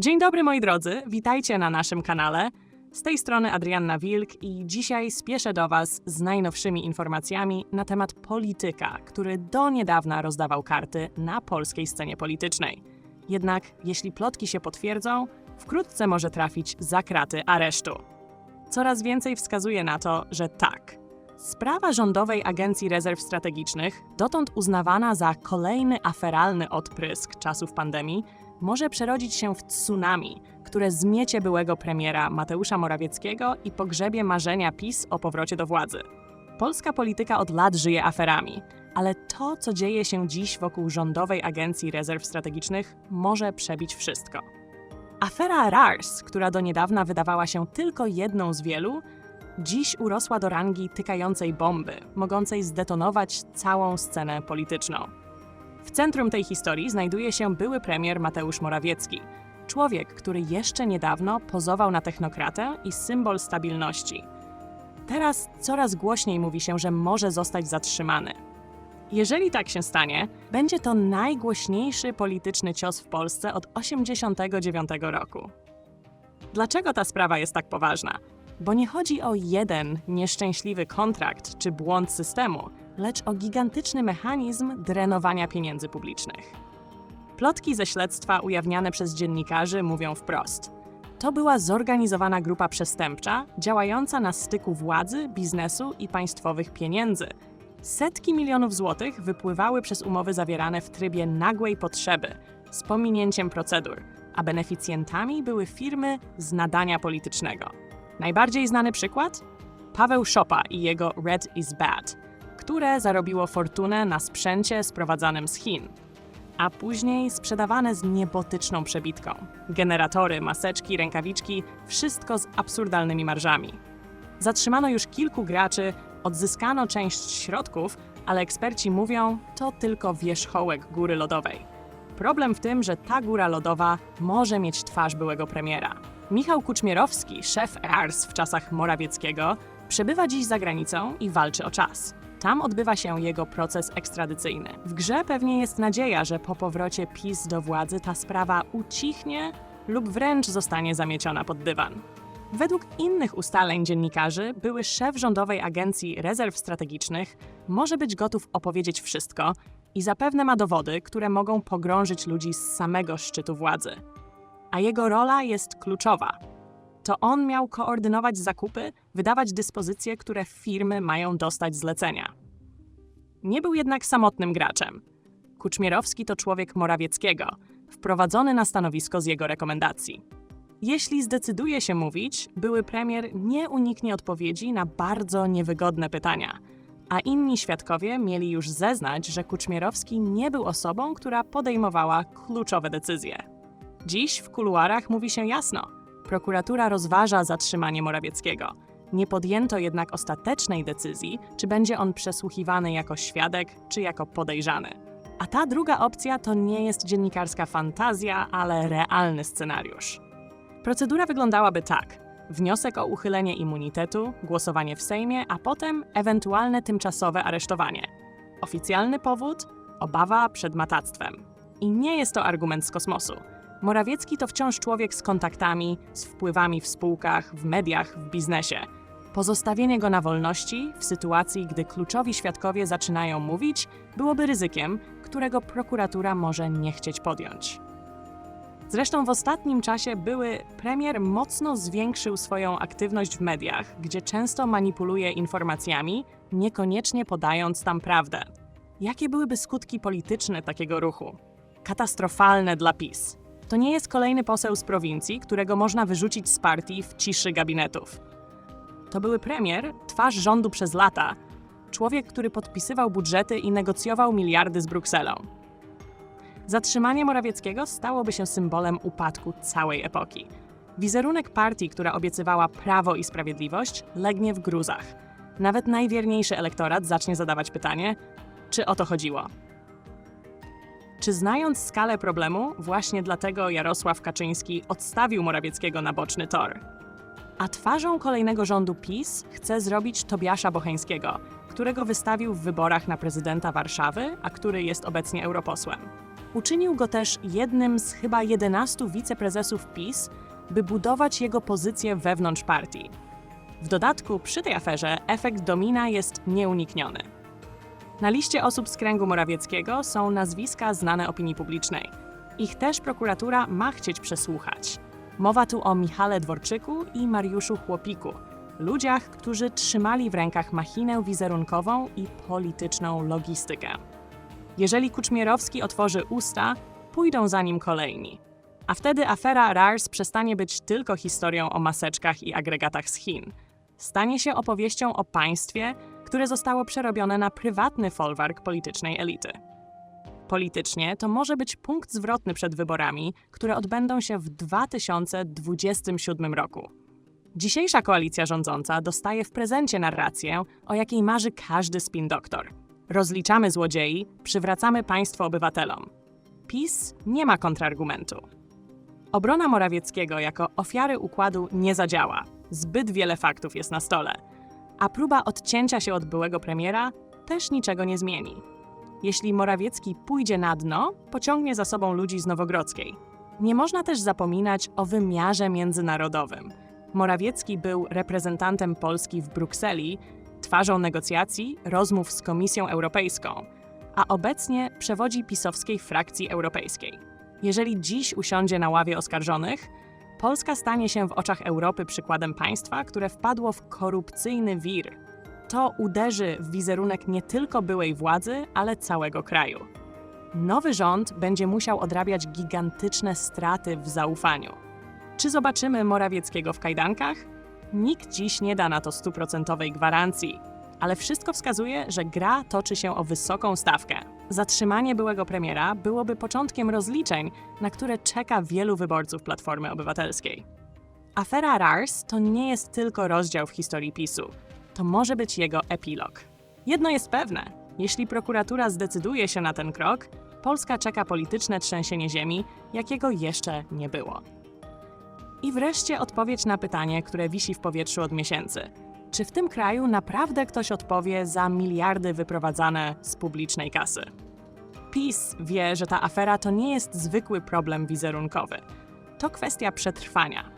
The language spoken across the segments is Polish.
Dzień dobry moi drodzy, witajcie na naszym kanale. Z tej strony Adrianna Wilk i dzisiaj spieszę do Was z najnowszymi informacjami na temat polityka, który do niedawna rozdawał karty na polskiej scenie politycznej. Jednak jeśli plotki się potwierdzą, wkrótce może trafić za kraty aresztu. Coraz więcej wskazuje na to, że tak. Sprawa Rządowej Agencji Rezerw Strategicznych, dotąd uznawana za kolejny aferalny odprysk czasów pandemii, może przerodzić się w tsunami, które zmiecie byłego premiera Mateusza Morawieckiego i pogrzebie marzenia PiS o powrocie do władzy. Polska polityka od lat żyje aferami, ale to, co dzieje się dziś wokół Rządowej Agencji Rezerw Strategicznych, może przebić wszystko. Afera RARS, która do niedawna wydawała się tylko jedną z wielu, dziś urosła do rangi tykającej bomby, mogącej zdetonować całą scenę polityczną. W centrum tej historii znajduje się były premier Mateusz Morawiecki, człowiek, który jeszcze niedawno pozował na technokratę i symbol stabilności. Teraz coraz głośniej mówi się, że może zostać zatrzymany. Jeżeli tak się stanie, będzie to najgłośniejszy polityczny cios w Polsce od 1989 roku. Dlaczego ta sprawa jest tak poważna? Bo nie chodzi o jeden nieszczęśliwy kontrakt czy błąd systemu, lecz o gigantyczny mechanizm drenowania pieniędzy publicznych. Plotki ze śledztwa ujawniane przez dziennikarzy mówią wprost. To była zorganizowana grupa przestępcza, działająca na styku władzy, biznesu i państwowych pieniędzy. Setki milionów złotych wypływały przez umowy zawierane w trybie nagłej potrzeby, z pominięciem procedur, a beneficjentami były firmy z nadania politycznego. Najbardziej znany przykład? Paweł Szopa i jego Red is Bad, które zarobiło fortunę na sprzęcie sprowadzanym z Chin, a później sprzedawane z niebotyczną przebitką. Generatory, maseczki, rękawiczki wszystko z absurdalnymi marżami. Zatrzymano już kilku graczy, odzyskano część środków, ale eksperci mówią, to tylko wierzchołek góry lodowej. Problem w tym, że ta góra lodowa może mieć twarz byłego premiera. Michał Kuczmierowski, szef RARS w czasach Morawieckiego, przebywa dziś za granicą i walczy o czas. Tam odbywa się jego proces ekstradycyjny. W grze pewnie jest nadzieja, że po powrocie PiS do władzy ta sprawa ucichnie lub wręcz zostanie zamieciona pod dywan. Według innych ustaleń dziennikarzy, były szef Rządowej Agencji Rezerw Strategicznych może być gotów opowiedzieć wszystko i zapewne ma dowody, które mogą pogrążyć ludzi z samego szczytu władzy. A jego rola jest kluczowa. To on miał koordynować zakupy, wydawać dyspozycje, które firmy mają dostać zlecenia. Nie był jednak samotnym graczem. Kuczmierowski to człowiek Morawieckiego, wprowadzony na stanowisko z jego rekomendacji. Jeśli zdecyduje się mówić, były premier nie uniknie odpowiedzi na bardzo niewygodne pytania, a inni świadkowie mieli już zeznać, że Kuczmierowski nie był osobą, która podejmowała kluczowe decyzje. Dziś w kuluarach mówi się jasno: prokuratura rozważa zatrzymanie Morawieckiego. Nie podjęto jednak ostatecznej decyzji, czy będzie on przesłuchiwany jako świadek, czy jako podejrzany. A ta druga opcja to nie jest dziennikarska fantazja, ale realny scenariusz. Procedura wyglądałaby tak: wniosek o uchylenie immunitetu, głosowanie w Sejmie, a potem ewentualne tymczasowe aresztowanie. Oficjalny powód obawa przed matactwem. I nie jest to argument z kosmosu. Morawiecki to wciąż człowiek z kontaktami, z wpływami w spółkach, w mediach, w biznesie. Pozostawienie go na wolności w sytuacji, gdy kluczowi świadkowie zaczynają mówić, byłoby ryzykiem, którego prokuratura może nie chcieć podjąć. Zresztą w ostatnim czasie były premier mocno zwiększył swoją aktywność w mediach, gdzie często manipuluje informacjami, niekoniecznie podając tam prawdę. Jakie byłyby skutki polityczne takiego ruchu? Katastrofalne dla PiS. To nie jest kolejny poseł z prowincji, którego można wyrzucić z partii w ciszy gabinetów. To były premier, twarz rządu przez lata, człowiek, który podpisywał budżety i negocjował miliardy z Brukselą. Zatrzymanie Morawieckiego stałoby się symbolem upadku całej epoki. Wizerunek partii, która obiecywała prawo i sprawiedliwość, legnie w gruzach. Nawet najwierniejszy elektorat zacznie zadawać pytanie, czy o to chodziło. Czy znając skalę problemu, właśnie dlatego Jarosław Kaczyński odstawił Morawieckiego na boczny tor? A twarzą kolejnego rządu PiS chce zrobić Tobiasza Bocheńskiego, którego wystawił w wyborach na prezydenta Warszawy, a który jest obecnie europosłem. uczynił go też jednym z chyba 11 wiceprezesów PiS, by budować jego pozycję wewnątrz partii. W dodatku, przy tej aferze efekt domina jest nieunikniony. Na liście osób z kręgu Morawieckiego są nazwiska znane opinii publicznej. Ich też prokuratura ma chcieć przesłuchać. Mowa tu o Michale Dworczyku i Mariuszu Chłopiku, ludziach, którzy trzymali w rękach machinę wizerunkową i polityczną logistykę. Jeżeli Kuczmierowski otworzy usta, pójdą za nim kolejni. A wtedy afera RARS przestanie być tylko historią o maseczkach i agregatach z Chin. Stanie się opowieścią o państwie, które zostało przerobione na prywatny folwark politycznej elity. Politycznie to może być punkt zwrotny przed wyborami, które odbędą się w 2027 roku. Dzisiejsza koalicja rządząca dostaje w prezencie narrację, o jakiej marzy każdy spin doktor. Rozliczamy złodziei, przywracamy państwo obywatelom. PiS nie ma kontrargumentu. Obrona Morawieckiego jako ofiary układu nie zadziała. Zbyt wiele faktów jest na stole. A próba odcięcia się od byłego premiera też niczego nie zmieni. Jeśli Morawiecki pójdzie na dno, pociągnie za sobą ludzi z Nowogrodzkiej. Nie można też zapominać o wymiarze międzynarodowym. Morawiecki był reprezentantem Polski w Brukseli, twarzą negocjacji, rozmów z Komisją Europejską, a obecnie przewodzi pisowskiej frakcji europejskiej. Jeżeli dziś usiądzie na ławie oskarżonych, Polska stanie się w oczach Europy przykładem państwa, które wpadło w korupcyjny wir. To uderzy w wizerunek nie tylko byłej władzy, ale całego kraju. Nowy rząd będzie musiał odrabiać gigantyczne straty w zaufaniu. Czy zobaczymy Morawieckiego w kajdankach? Nikt dziś nie da na to stuprocentowej gwarancji, ale wszystko wskazuje, że gra toczy się o wysoką stawkę. Zatrzymanie byłego premiera byłoby początkiem rozliczeń, na które czeka wielu wyborców Platformy Obywatelskiej. Afera RARS to nie jest tylko rozdział w historii PiSu, to może być jego epilog. Jedno jest pewne: jeśli prokuratura zdecyduje się na ten krok, Polska czeka polityczne trzęsienie ziemi, jakiego jeszcze nie było. I wreszcie odpowiedź na pytanie, które wisi w powietrzu od miesięcy. Czy w tym kraju naprawdę ktoś odpowie za miliardy wyprowadzane z publicznej kasy? PiS wie, że ta afera to nie jest zwykły problem wizerunkowy. To kwestia przetrwania.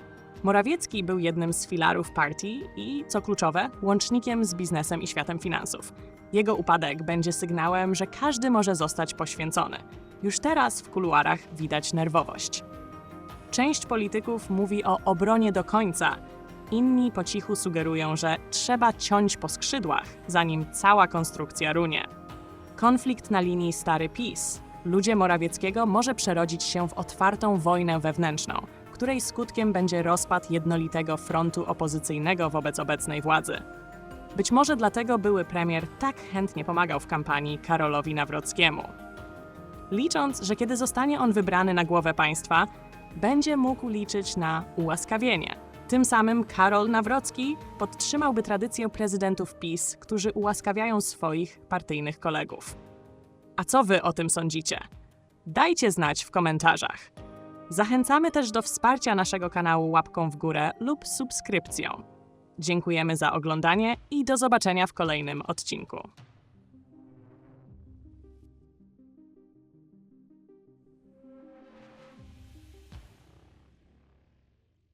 Morawiecki był jednym z filarów partii i, co kluczowe, łącznikiem z biznesem i światem finansów. Jego upadek będzie sygnałem, że każdy może zostać poświęcony. Już teraz w kuluarach widać nerwowość. Część polityków mówi o obronie do końca. Inni po cichu sugerują, że trzeba ciąć po skrzydłach, zanim cała konstrukcja runie. Konflikt na linii stary PiS. Ludzie Morawieckiego może przerodzić się w otwartą wojnę wewnętrzną, której skutkiem będzie rozpad jednolitego frontu opozycyjnego wobec obecnej władzy. Być może dlatego były premier tak chętnie pomagał w kampanii Karolowi Nawrockiemu. Licząc, że kiedy zostanie on wybrany na głowę państwa, będzie mógł liczyć na ułaskawienie. Tym samym Karol Nawrocki podtrzymałby tradycję prezydentów PiS, którzy ułaskawiają swoich partyjnych kolegów. A co wy o tym sądzicie? Dajcie znać w komentarzach. Zachęcamy też do wsparcia naszego kanału łapką w górę lub subskrypcją. Dziękujemy za oglądanie i do zobaczenia w kolejnym odcinku.